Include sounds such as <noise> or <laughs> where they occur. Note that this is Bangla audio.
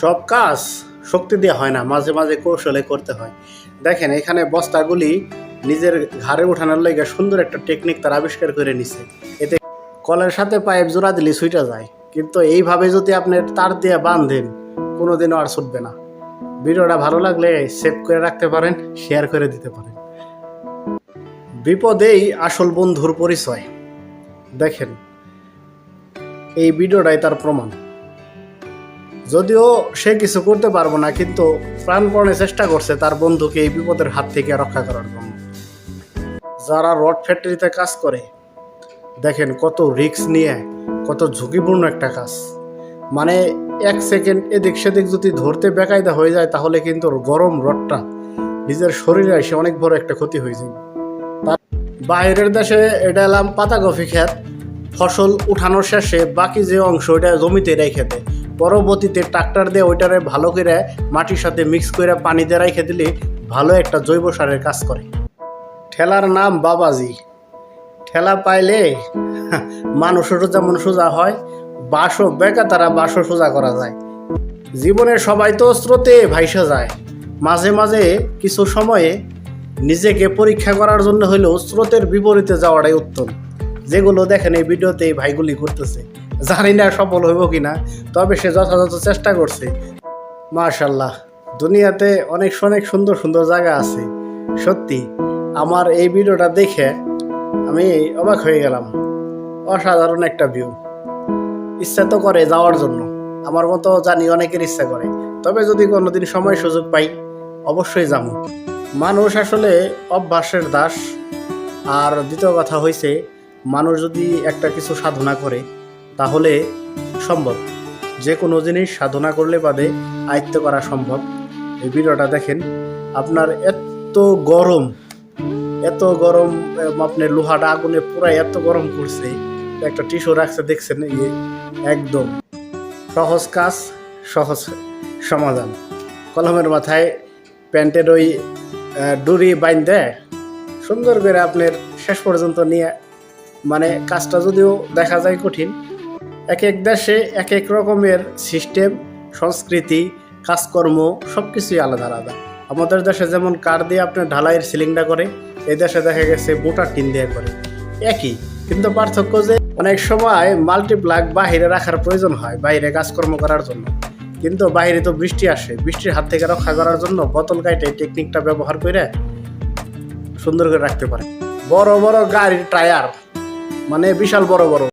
সব কাজ শক্তি দিয়ে হয় না, মাঝে মাঝে কৌশলে করতে হয়। দেখেন, এখানে বস্তাগুলি নিজের ঘাড়ে উঠানোর লেগে সুন্দর একটা টেকনিক তার আবিষ্কার করে নিছে। এতে কলের সাথে পাইপ জোড়া দিলে সুইটা যায়। কিন্তু এইভাবে যদি আপনি তার দিয়ে বাঁধেন, কোনোদিনও আর ছুটবে না। ভিডিওটা ভালো লাগলে সেভ করে রাখতে পারেন শেয়ার করে দিতে পারেন। বিপদেই আসল বন্ধুর পরিচয়। দেখেন, এই ভিডিওটাই তার প্রমাণ। যদিও সে কিছু করতে পারব না, কিন্তু প্রাণপণে চেষ্টা করছে তার বন্ধুকে এই বিপদের হাত থেকে রক্ষা করার জন্য। যারা রড ফ্যাক্টরিতে কাজ করে, দেখেন কত রিস্ক নিয়ে, কত ঝুঁকিপূর্ণ একটা কাজ। মানে এক সেকেন্ড এদিক সেদিক যদি ধরতে বেকায়দা হয়ে যায়, তাহলে কিন্তু গরম রডটা নিজের শরীরে এসে অনেক বড় একটা ক্ষতি হয়ে যায় বাইরের দেশে এটা এলাম পাতাকপি ক্ষেত, ফসল উঠানোর শেষে বাকি যে অংশ ওইটা জমিতে রেখে দেয়। পরবর্তীতে ট্রাক্টর দিয়ে ওইটারে ভালো করে মাটির সাথে মিক্স করে পানি দিয়ে রেখে দিলে ভালো একটা জৈব সারের কাজ করে। ঠেলার নাম বাবাজি। ঠেলা পাইলে <laughs> মানুষেরও যেমন সোজা হয় বাসও বেকা তারা বাসও সোজা করা যায়। জীবনে সবাই তো স্রোতে ভাইসা যায়। মাঝে মাঝে কিছু সময়ে নিজেকে পরীক্ষা করার জন্য হলেও স্রোতের বিপরীতে যাওয়াটাই উত্তম। যেগুলো দেখেন এই ভিডিওতে এই ভাইগুলি করতেছে। জানি না সফল হইব কিনা, তবে সে যথাযথ চেষ্টা করছে। মাশাল্লাহ দুনিয়াতে অনেক অনেক সুন্দর সুন্দর জায়গা আছে। সত্যি, আমার এই ভিডিওটা দেখে আমি অবাক হয়ে গেলাম। অসাধারণ একটা ভিউ ইচ্ছা তো করে যাওয়ার জন্য। আমার মতো জানি অনেকের ইচ্ছা করে। তবে যদি কোনোদিন সময় সুযোগ পাই, অবশ্যই যাব। মানুষ আসলে অভ্যাসের দাস। আর দ্বিতীয় কথা হয়েছে মানুষ যদি একটা কিছু সাধনা করে তাহলে সম্ভব। যে কোনো জিনিস সাধনা করলে বাদে আয়ত্ত করা সম্ভব। এই ভিডিওটা দেখেন আপনার এত গরম এত গরম আপনার লোহাটা আগুনে পুরো এত গরম করছে একটা টিস্যু রাখছে দেখছেন এই যে, একদম। সহজ কাজ সহজ সমাধান। কলমের মাথায় প্যান্টের ওই ডুরি বাইন দেয় সুন্দর করে আপনার শেষ পর্যন্ত নিয়ে মানে কাজটা যদিও দেখা যায় কঠিন এক এক দেশে এক এক রকমের সিস্টেম, সংস্কৃতি, কাজকর্ম সব কিছুই আলাদা আলাদা। আমাদের দেশে যেমন কাঠ দিয়ে আপনার ঢালাইয়ের সিলিংটা করে এই দেশে দেখা গেছে মোটার টিন দিয়ে করে। একই, কিন্তু পার্থক্য যে অনেক সময় মাল্টিপ্লাগ বাহিরে রাখার প্রয়োজন হয় বাইরে কাজকর্ম করার জন্য। কিন্তু বাইরে তো বৃষ্টি আসে, বৃষ্টির হাত থেকে রক্ষা করার জন্য বোতল কাইটে টেকনিকটা ব্যবহার করে সুন্দর করে রাখতে পারে। বড় বড় গাড়ির টায়ার মানে বিশাল বড় বড়।